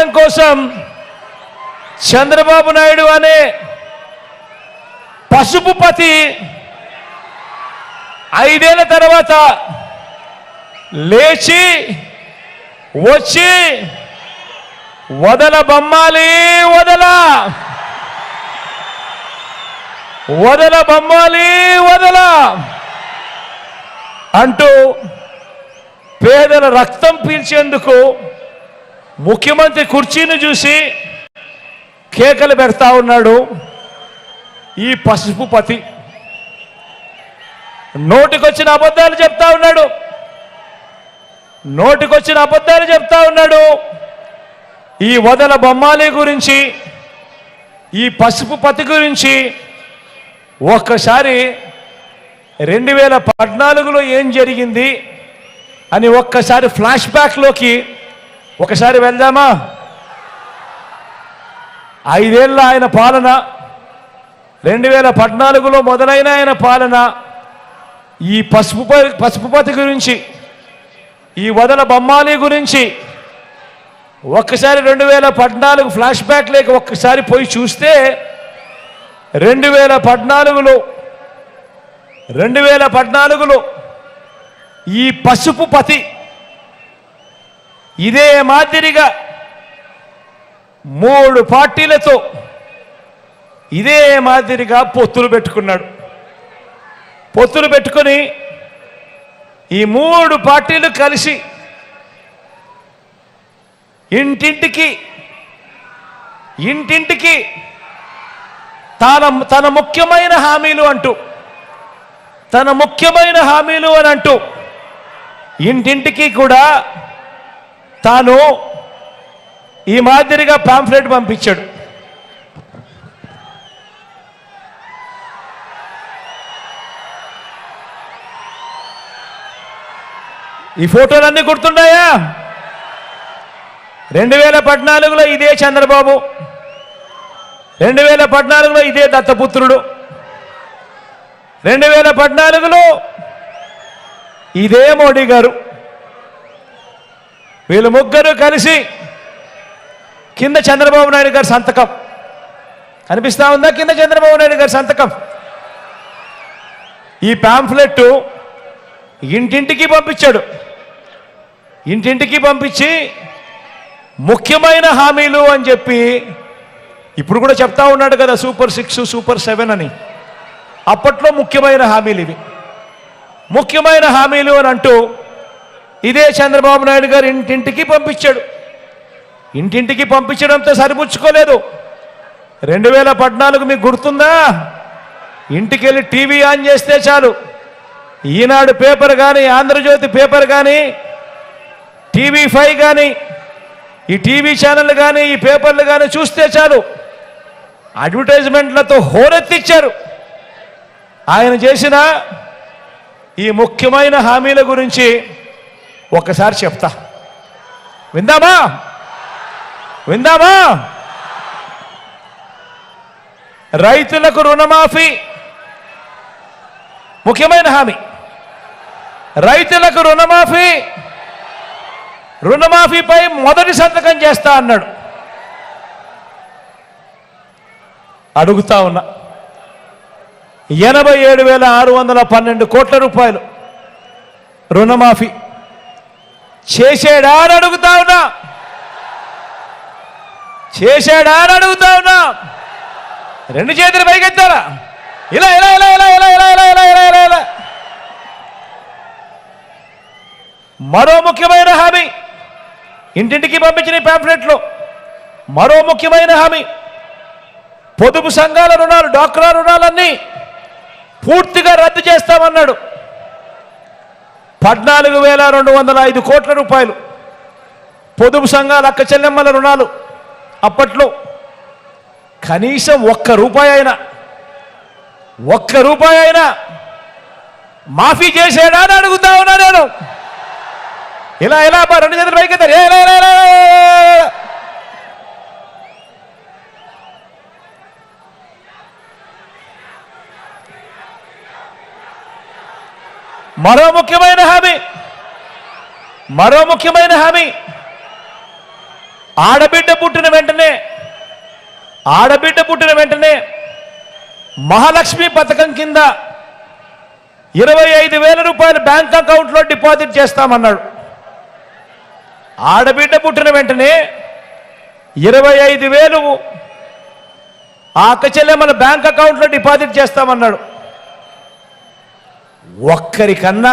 చేయడం కోసం చంద్రబాబు నాయుడు అనే పసుపు పతి ఐదేళ్ళ తర్వాత లేచి వచ్చి వదల బొమ్మాలి వదల. వదల బొమ్మాలి వదల అంటూ పేదల రక్తం పీల్చేందుకు ముఖ్యమంత్రి కుర్చీని చూసి కేకలు పెడతా ఉన్నాడు ఈ పసుపు పతి. నోటికొచ్చిన అబద్ధాలు చెప్తా ఉన్నాడు. నోటికొచ్చిన అబద్ధాలు చెప్తా ఉన్నాడు. ఈ వదల బొమ్మాలి గురించి ఈ పసుపు పతి గురించి ఒక్కసారి రెండు వేల పద్నాలుగులో ఏం జరిగింది అని ఒక్కసారి ఫ్లాష్ బ్యాక్లోకి ఒకసారి వెళ్దామా ఐదేళ్ళ ఆయన పాలన రెండు వేల పద్నాలుగులో మొదలైన ఆయన పాలన ఈ పసుపు ప- పసుపుపతి గురించి ఈ వదల బొమ్మాలి గురించి ఒక్కసారి రెండు వేల పద్నాలుగు ఫ్లాష్ బ్యాక్ లేక ఒక్కసారి పోయి చూస్తే రెండు వేల పద్నాలుగులో రెండు వేల పద్నాలుగులో ఈ పసుపు పతి ఇదే మాదిరిగా మూడు పార్టీలతో ఇదే మాదిరిగా పొత్తులు పెట్టుకున్నాడు. పొత్తులు పెట్టుకొని ఈ మూడు పార్టీలు కలిసి ఇంటింటికి ఇంటింటికి తన తన ముఖ్యమైన హామీలు అంటూ తన ముఖ్యమైన హామీలు అని అంటూ ఇంటింటికి కూడా తాను ఈ మాదిరిగా పాంఫ్లెట్ పంపించాడు. ఈ ఫోటోలన్నీ గుర్తున్నాయా రెండు వేల పద్నాలుగులో ఇదే చంద్రబాబు. రెండు వేల పద్నాలుగులో ఇదే దత్తపుత్రుడు. రెండు వేల పద్నాలుగులో ఇదే మోడీ గారు. వీళ్ళు ముగ్గురు కలిసి కింద చంద్రబాబు నాయుడు గారి సంతకం. కనిపిస్తా ఉందా కింద చంద్రబాబు నాయుడు గారి సంతకం? ఈ పాంఫ్లెట్ ఇంటింటికి పంపించాడు. ఇంటింటికి పంపించి ముఖ్యమైన హామీలు అని చెప్పి ఇప్పుడు కూడా చెప్తా ఉన్నాడు కదా సూపర్ సిక్స్ సూపర్ సెవెన్ అని. అప్పట్లో ముఖ్యమైన హామీలు ఇవి. ముఖ్యమైన హామీలు అని అంటూ ఇదే చంద్రబాబు నాయుడు గారు ఇంటింటికి పంపించాడు. ఇంటింటికి పంపించడంతో సరిపుచ్చుకోలేదు. రెండు వేల పద్నాలుగు మీకు గుర్తుందా? ఇంటికి వెళ్ళి టీవీ ఆన్ చేస్తే చాలు. ఈనాడు పేపర్ కానీ ఆంధ్రజ్యోతి పేపర్ కానీ టీవీ ఫైవ్ కానీ ఈ టీవీ ఛానళ్ళు కానీ ఈ పేపర్లు కానీ చూస్తే చాలు. అడ్వర్టైజ్మెంట్లతో హోరెత్తిచ్చారు. ఆయన చేసిన ఈ ముఖ్యమైన హామీల గురించి ఒకసారి చెప్తా. విందామా? విందామా? రైతులకు రుణమాఫీ ముఖ్యమైన హామీ. రైతులకు రుణమాఫీ రుణమాఫీపై మొదటి సంతకం చేస్తా అన్నాడు. అడుగుతా ఉన్నా. ఎనభై ఏడు వేల ఆరు వందల పన్నెండు కోట్ల రూపాయలు రుణమాఫీ. చేసాడా అని అడుగుతా ఉన్నా చేశాడా అని అడుగుతా ఉన్నా రెండు చేతులు పైకెత్తారా ఇలా ఇలా ఇలా ఇలా ఇలా ఇలా ఇలా ఇలా ఇలా ఇలా ఇలా మరో ముఖ్యమైన హామీ ఇంటింటికి పంపించిన ప్యాంప్లెట్లు మరో ముఖ్యమైన హామీ పొదుపు సంఘాల రుణాలు డాక్రా రుణాలన్నీ పూర్తిగా రద్దు చేస్తామన్నాడు పద్నాలుగు వేల రెండు వందల ఐదు కోట్ల రూపాయలు పొదుపు సంఘాల అక్క చెల్లెమ్మల రుణాలు అప్పట్లో కనీసం ఒక్క రూపాయి అయినా ఒక్క రూపాయి అయినా మాఫీ చేసేడా అని అడుగుతా ఉన్నా నేను ఇలా ఇలా రెండు చేతులు పైకి ఎత్తారు. ఏ, ఇలా, ఇలా, ఇలా, ఇలా, ఇలా. మరో ముఖ్యమైన హామీ. మరో ముఖ్యమైన హామీ. ఆడబిడ్డ పుట్టిన వెంటనే ఆడబిడ్డ పుట్టిన వెంటనే మహాలక్ష్మి పథకం కింద ఇరవై ఐదు వేల రూపాయలు బ్యాంక్ అకౌంట్లో డిపాజిట్ చేస్తామన్నాడు. ఆడబిడ్డ పుట్టిన వెంటనే ఇరవై ఐదు వేలు ఆ అక్క చెల్లెమ్మల బ్యాంక్ అకౌంట్లో డిపాజిట్ చేస్తామన్నాడు. ఒక్కరికన్నా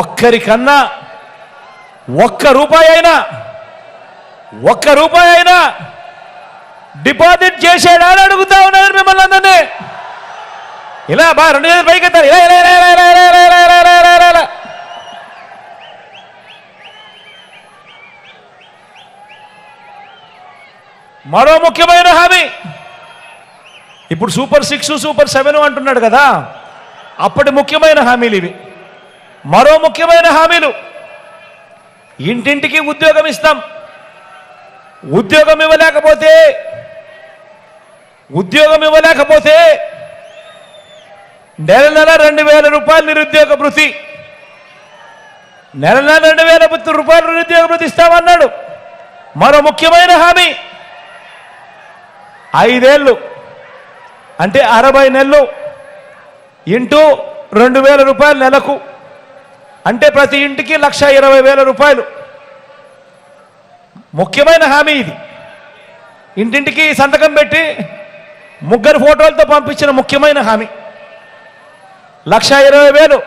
ఒక్కరికన్నా ఒక్క రూపాయి అయినా ఒక్క రూపాయి అయినా డిపాజిట్ చేసేడా అని అడుగుతా ఉన్నారు మిమ్మల్ని అందరినీ ఇలా బా రెండు చేతులు పైకి ఎత్తారు. ఇలా ఇలా ఇలా ఇలా ఇలా ఇలా ఇలా ఇలా ఇలా ఇలా ఇలా. మరో ముఖ్యమైన హామీ ఇప్పుడు సూపర్ సిక్స్ సూపర్ సెవెన్ అంటున్నాడు కదా అప్పటి ముఖ్యమైన హామీలు ఇవి. మరో ముఖ్యమైన హామీలు. ఇంటింటికి ఉద్యోగం ఇస్తాం. ఉద్యోగం ఇవ్వలేకపోతే ఉద్యోగం ఇవ్వలేకపోతే నెల నెల రెండు వేల రూపాయలు నిరుద్యోగ భృతి. నెల నెల రెండు వేల రూపాయలు నిరుద్యోగ భృతి ఇస్తామన్నాడు. మరో ముఖ్యమైన హామీ. ఐదేళ్ళు. అంటే అరవై నెలలు. ఇంటూ రెండు వేల రూపాయలు నెలకు. అంటే ప్రతి ఇంటికి లక్ష ఇరవై వేల రూపాయలు. ముఖ్యమైన హామీ ఇది. ఇంటింటికి సంతకం పెట్టి ముగ్గురు ఫోటోలతో పంపించిన ముఖ్యమైన హామీ. లక్ష ఇరవై వేలు.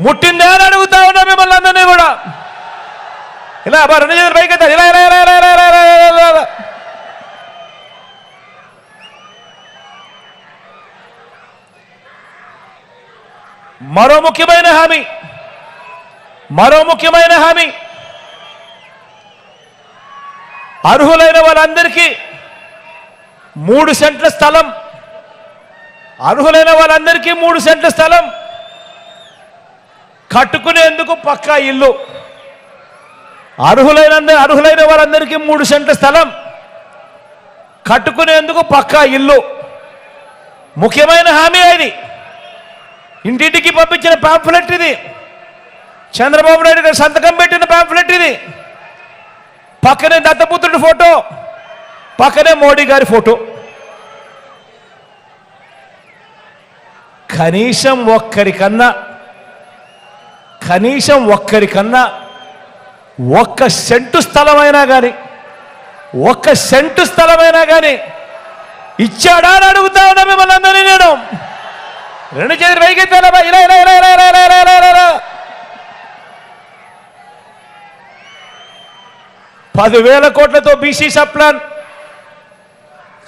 ముట్టిందే అని అడుగుతా ఉన్నా మిమ్మల్ని అందరినీ కూడా. ఇలా రెండు చేతులు పైకి మరో ముఖ్యమైన హామీ. మరో ముఖ్యమైన హామీ. అర్హులైన వాళ్ళందరికీ మూడు సెంట్ల స్థలం. అర్హులైన వాళ్ళందరికీ మూడు సెంట్ల స్థలం. కట్టుకునేందుకు పక్కా ఇల్లు. అర్హులైన అర్హులైన వాళ్ళందరికీ మూడు సెంట్ల స్థలం. కట్టుకునేందుకు పక్కా ఇల్లు. ముఖ్యమైన హామీ అది ఇంటింటికి పంపించిన పాంఫ్లెట్ ఇది. చంద్రబాబు నాయుడు గారు సంతకం పెట్టిన పాంఫ్లెట్ ఇది. పక్కనే దత్తపుత్రుడి ఫోటో పక్కనే మోడీ గారి ఫోటో. కనీసం ఒక్కరికన్నా కనీసం ఒక్కరికన్నా ఒక్క సెంటు స్థలమైనా కానీ ఒక్క సెంటు స్థలమైనా కానీ ఇచ్చాడా అని అడుగుతా ఉన్నా మిమ్మల్ని రెండు చేతులు పైకెత్తారా ఇలా ఇలా ఇలా ఇలా ఇలా ఇలా ఇలా ఇలా పదివేల కోట్లతో బీసీ సప్లాన్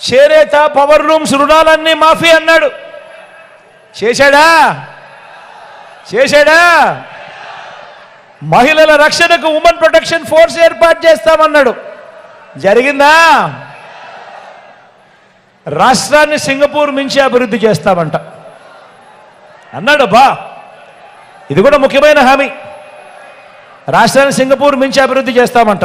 చేరేత పవర్ రూమ్స్ రుణాలన్నీ మాఫీ అన్నాడు. చేశాడా? చేశాడా? మహిళల రక్షణకు ఉమెన్ ప్రొటెక్షన్ ఫోర్స్ ఏర్పాటు చేస్తామన్నాడు. జరిగిందా? రాష్ట్రాన్ని సింగపూర్ మించి అభివృద్ధి చేస్తామంట. అన్నాడబ్బా. ఇది కూడా ముఖ్యమైన హామీ. రాష్ట్రాన్ని సింగపూర్ మించి అభివృద్ధి చేస్తామంట.